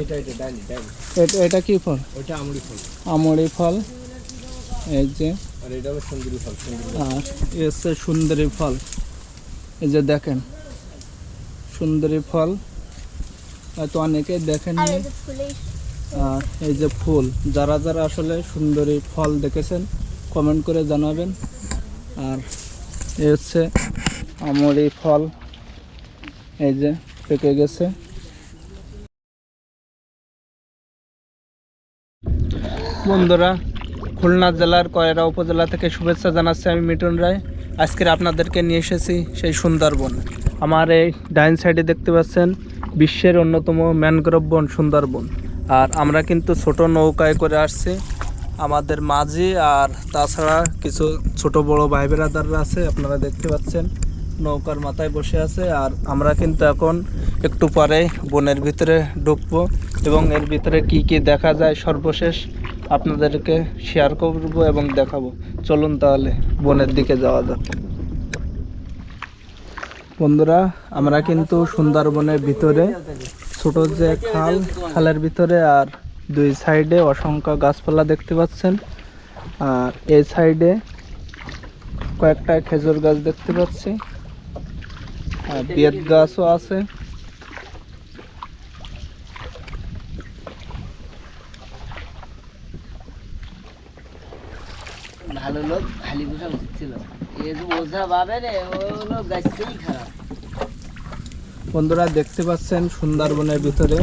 এটা এটা এটা এটা কি ফল? ওইটা আমুড়ি ফল। আমড়ি ফল। এই যে। আর এটা হলো সুন্দরী ফল সুন্দরী আর এ সুন্দরী ফল। এই যে দেখেন সুন্দরী ফল। হয়তো অনেকে দেখেননি। আর এই যে ফুলেই আর এই যে ফুল যারা যারা আসলে সুন্দরী ফল দেখেছেন কমেন্ট করে জানাবেন। আর এই হচ্ছে আমরি ফল। এই যে পেকে গেছে। বন্ধুরা, খুলনা জেলার কয়রা উপজেলা থেকে শুভেচ্ছা জানাচ্ছি আমি মিটন রায়। আজকের আপনাদেরকে নিয়ে এসেছি সেই সুন্দরবন। আমার এই ডাইন সাইডে দেখতে পাচ্ছেন, বিশ্বের অন্যতম ম্যানগ্রোভ বন সুন্দরবন। আর আমরা কিন্তু ছোট নৌকায় করে আসছি। আমাদের মাঝি আর তাছাড়া কিছু ছোট বড় ভাই বেরাদাররা আছে, আপনারা দেখতে পাচ্ছেন, নৌকার মাথায় বসে আছে। আর আমরা কিন্তু এখন একটু পরে বনের ভিতরে ঢুকবো। এবং এর ভিতরে কি কি দেখা যায় সর্বশেষ আপনাদেরকে শেয়ার করব এবং দেখাবো। চলুন তাহলে, বনের দিকে যাওয়া যাক। বন্ধুরা, আমরা কিন্তু সুন্দরবনের ভিতরে, ছোট যে খাল, খালের ভিতরে আর দুই সাইডে অসংখ্য গাছপালা দেখতে পাচ্ছেন। আর এই সাইডে কয়েকটা খেজুর গাছ দেখতে পাচ্ছি। আর বেত গাছও আছে ভালো লোক খালি বসা উচিত ছিল এ যে ওঝা পাবে রে ও লোক গাছতেই খারাপ বন্ধুরা, দেখতে পাচ্ছেন সুন্দরবনের ভিতরে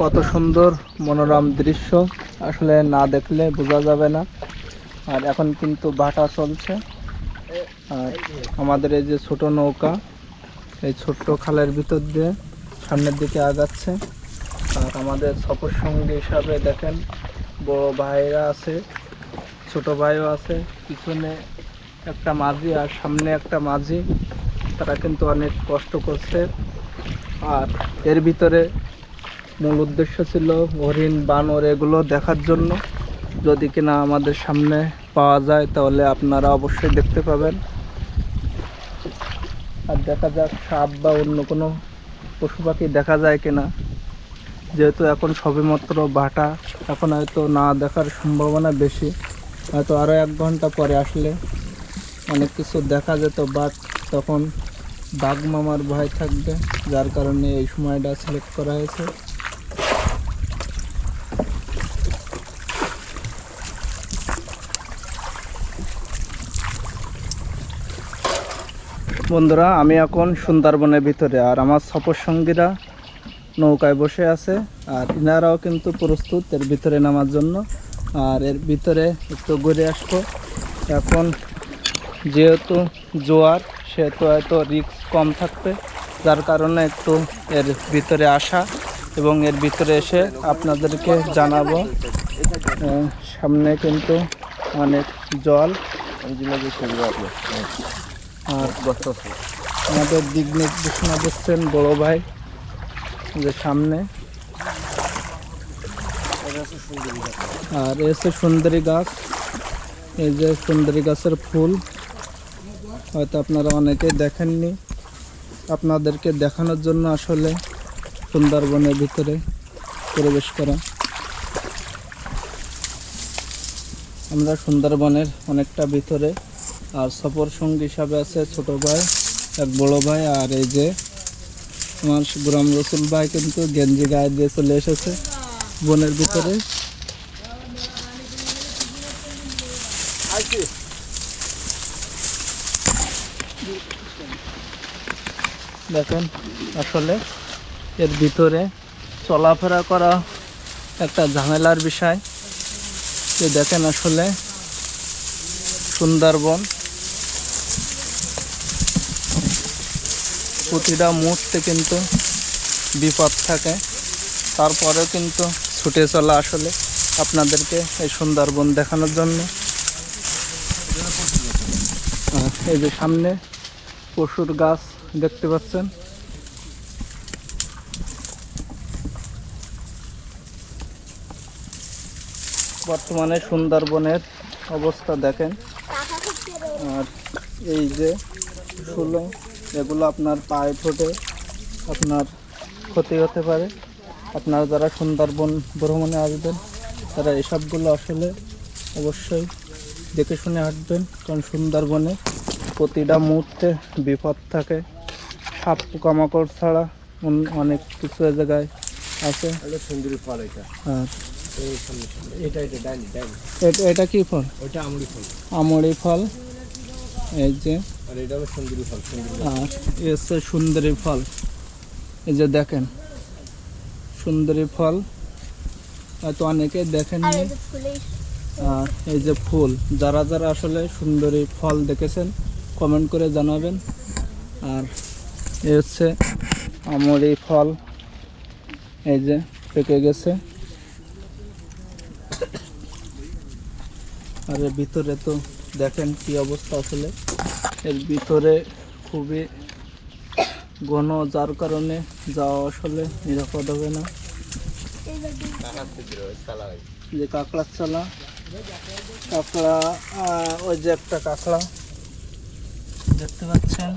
কত সুন্দর মনোরম দৃশ্য। আসলে না দেখলে বোঝা যাবে না। আর এখন কিন্তু ভাটা চলছে। আর আমাদের এই যে ছোট নৌকা, এই ছোট্ট খালের ভিতর দিয়ে সামনের দিকে আগাচ্ছে। আর আমাদের সফর সঙ্গী হিসাবে দেখেন, বড় ভাইরা আছে, ছোট ভাইও আছে, পিছনে একটা মাঝি আর সামনে একটা মাঝি। তারা কিন্তু অনেক কষ্ট করছে। আর এর ভিতরে মূল উদ্দেশ্য ছিল হরিণ, বানর এগুলো দেখার জন্য। যদি কিনা আমাদের সামনে পাওয়া যায়, তাহলে আপনারা অবশ্যই দেখতে পাবেন। আর দেখা যাক সাপ বা অন্য কোনো পশু পাখি দেখা যায় কিনা। যেহেতু এখন সবেমাত্র বাটা এখন হয়তো না দেখার সম্ভাবনা বেশি। হয়তো আরও এক ঘণ্টা পরে আসলে অনেক কিছু দেখা যেত বাট তখন বাঘ মামার ভয় থাকবে, যার কারণে এই সময়টা সিলেক্ট করা হয়েছে। বন্ধুরা, আমি এখন সুন্দরবনের ভিতরে, আর আমার সফর সঙ্গীরা নৌকায় বসে আছে, আর ইনারাও কিন্তু প্রস্তুত এর ভিতরে নামার জন্য। আর এর ভিতরে একটু ঘুরে আসব। এখন যেহেতু জোয়ার, সেহেতু হয়তো রিস্ক কম থাকবে। যার কারণে একটু এর ভিতরে আসা এবং এর ভিতরে এসে আপনাদেরকে জানাব। সামনে কিন্তু অনেক জল। আর আমাদের দিক নির্দেশনা দিচ্ছেন বড় ভাই যে সামনে। আর এসে সুন্দরী গাছ, এই যে সুন্দরী গাছের ফুল। হয়তো আপনারা অনেকেই দেখেননি। আপনাদেরকে দেখানোর জন্য আসলে সুন্দরবনের ভিতরে প্রবেশ করা। আমরা সুন্দরবনের অনেকটা ভিতরে, আর সফর সঙ্গী হিসাবে আছে ছোট ভাই, এক বড় ভাই, আর এই যে আমার গুরাম রসুল ভাই কিন্তু গেঞ্জি গায়ে দিয়ে চলে এসেছে। বনের ভিতরে দেখেন, আসলে এর ভিতরে চলাফেরা করা একটা ঝামেলার বিষয়। যে দেখেন আসলে সুন্দরবন প্রতিটা মুহূর্তে কিন্তু বিপদ থাকে। তারপরেও কিন্তু ছুটে চলা আসলে আপনাদেরকে এই সুন্দরবন দেখানোর জন্য। এই যে সামনে পশুর গাছ দেখতে পাচ্ছেন? বর্তমানে সুন্দরবনের অবস্থা দেখেন। আর এই যে শুলো এগুলো আপনার পায়ে ঠোঁটে আপনার ক্ষতি হতে পারে। আপনারা যারা সুন্দরবন ভ্রমণে আসবেন, তারা এসবগুলো আসলে অবশ্যই দেখে শুনে হাঁটবেন। কারণ সুন্দরবনে প্রতিটা মুহূর্তে বিপদ থাকে। সাপ পোকামাকড় ছাড়া অনেক কিছু জায়গায় আছে। এটা সুন্দরী ফল এটা। আর এই সামনে সামনে এটা কি ফল? ওইটা আমুলি ফল। আমড়ি ফল। এই যে। আর এটা হলো সুন্দরী ফল আর এ হচ্ছে সুন্দরী ফল। এই যে দেখেন সুন্দরী ফল। হয়তো অনেকে দেখেননি। আর এই যে ফুল যারা যারা আসলে সুন্দরী ফল দেখেছেন কমেন্ট করে জানাবেন। আর এ হচ্ছে এই ফল। এই যে পেকে গেছে। আর এর ভিতরে তো দেখেন কি অবস্থা আসলে। এর ভিতরে খুবই ঘন, যার কারণে যাওয়া আসলে নিরাপদ হবে না। যে কাঁকড়ার চালা, কাঁকড়া ওই যে একটা কাঁকড়া। দেখতে পাচ্ছেন?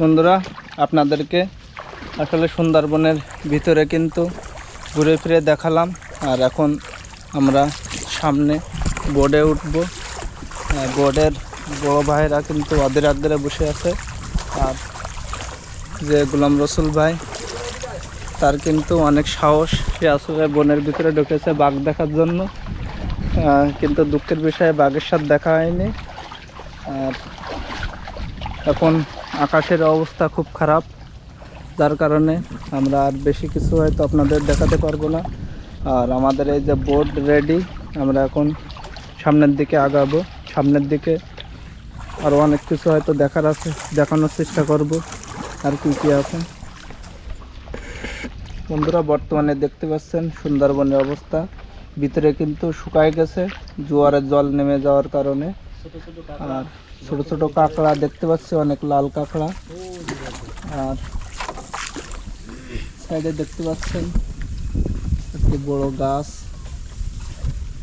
বন্ধুরা, আপনাদেরকে আসলে সুন্দরবনের ভিতরে কিন্তু ঘুরে ফিরে দেখালাম। আর এখন আমরা সামনে বোর্ডে উঠব। বোর্ডের বড় ভাইরা কিন্তু অদের আগ্রে বসে আছে। আর যে গোলাম রসুল ভাই, তার কিন্তু অনেক সাহস। সে আসলে বনের ভিতরে ঢুকেছে বাঘ দেখার জন্য। কিন্তু দুঃখের বিষয়ে বাঘের সাথে দেখা হয়নি। আর এখন আকাশের অবস্থা খুব খারাপ, যার কারণে আমরা আর বেশি কিছু হয়তো আপনাদের দেখাতে পারব না। আর আমাদের এই যে বোর্ড রেডি আমরা এখন সামনের দিকে আগাবো। সামনের দিকে আরও অনেক কিছু হয়তো দেখার আছে, দেখানোর চেষ্টা করব। আর কি কি আছে? বন্ধুরা, বর্তমানে দেখতে পাচ্ছেন সুন্দরবনের অবস্থা। ভিতরে কিন্তু শুকায় গেছে জোয়ারের জল নেমে যাওয়ার কারণে। আর ছোট ছোট কাঁকড়া দেখতে পাচ্ছি অনেক লাল কাঁকড়া। আর সাইডে দেখতে পাচ্ছেন একটি বড় গাছ।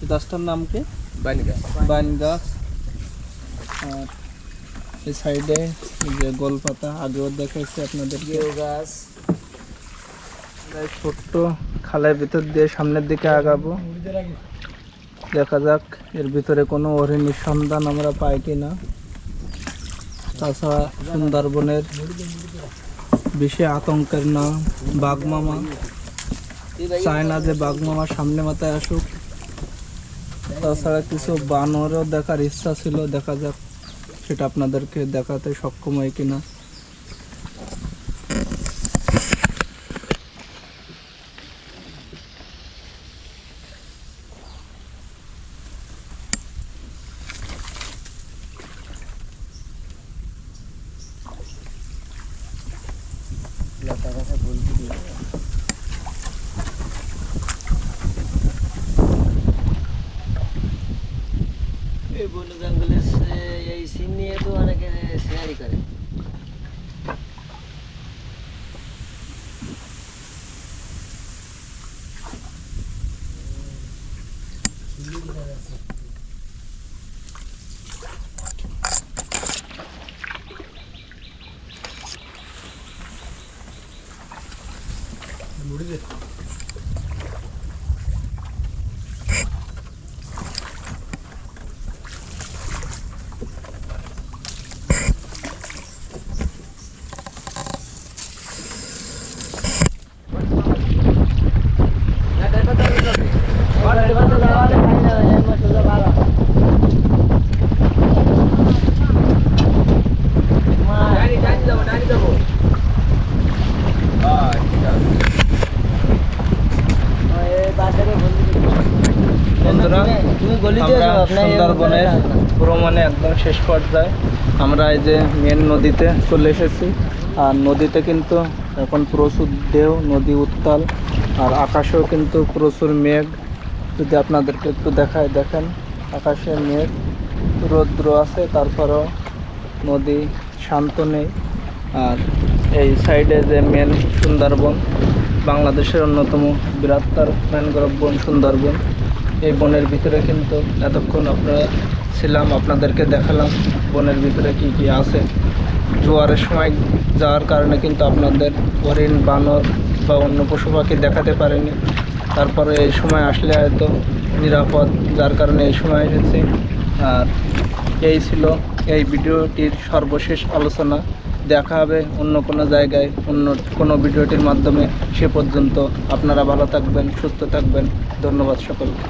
এই গাছটার নাম কি? বাইনি গাছ বাইন গাছ আর এই সাইডে যে গোলপাতা আগেও দেখাইছি আপনাদেরকে। গেউ গাছ। ছোট্ট খালের ভিতর দিয়ে সামনের দিকে আগাবো। দেখা যাক, এর ভিতরে কোনো হরিণীর সন্ধান আমরা পাই কিনা। তাছাড়া সুন্দরবনের বেশি আতঙ্কের নাম বাঘমামা। চায় না যে বাঘমামা সামনে মাথায় আসুক, তাছাড়া কিছু বানরও দেখার ইচ্ছা ছিল, দেখা যাক সেটা আপনাদেরকে দেখাতে সক্ষম হয় কিনা লতা গাছে বলতে দিয়ে এই বন জঙ্গলের সে- এই সিন নিয়ে তো অনেকে শেয়ারই করে বন্ধুরা তুমি গলিতে আমরা যাও, আপনার এই সুন্দরবনের ভ্রমণে একদম শেষ পর্যায়ে আমরা এই যে মেন নদীতে চলে এসেছি। আর নদীতে কিন্তু এখন প্রচুর ঢেউ, নদী উত্তাল, আর আকাশেও কিন্তু প্রচুর মেঘ। যদি আপনাদেরকে একটু দেখায়, দেখেন, আকাশে মেঘ, রৌদ্র আছে, তারপরেও নদী শান্ত নেই। আর এই সাইডে যে মেন সুন্দরবন, বাংলাদেশের অন্যতম বৃহত্তর ম্যানগ্রোভ বন সুন্দরবন। এই বনের ভিতরে কিন্তু এতক্ষণ আপনারা ছিলাম, আপনাদেরকে দেখালাম বনের ভিতরে কি কি আছে। জোয়ারের সময় যাওয়ার কারণে কিন্তু আপনাদের হরিণ, বানর বা অন্য পশু পাখি দেখাতে পারেনি। তারপরে এই সময় আসলে হয়তো নিরাপদ, যার কারণে এই সময় এসেছি। আর এই ছিল এই ভিডিওটির সর্বশেষ আলোচনা। দেখা হবে অন্য কোনো জায়গায়, অন্য কোনো ভিডিওটির মাধ্যমে। সে পর্যন্ত আপনারা ভালো থাকবেন, সুস্থ থাকবেন। ধন্যবাদ সকলকে।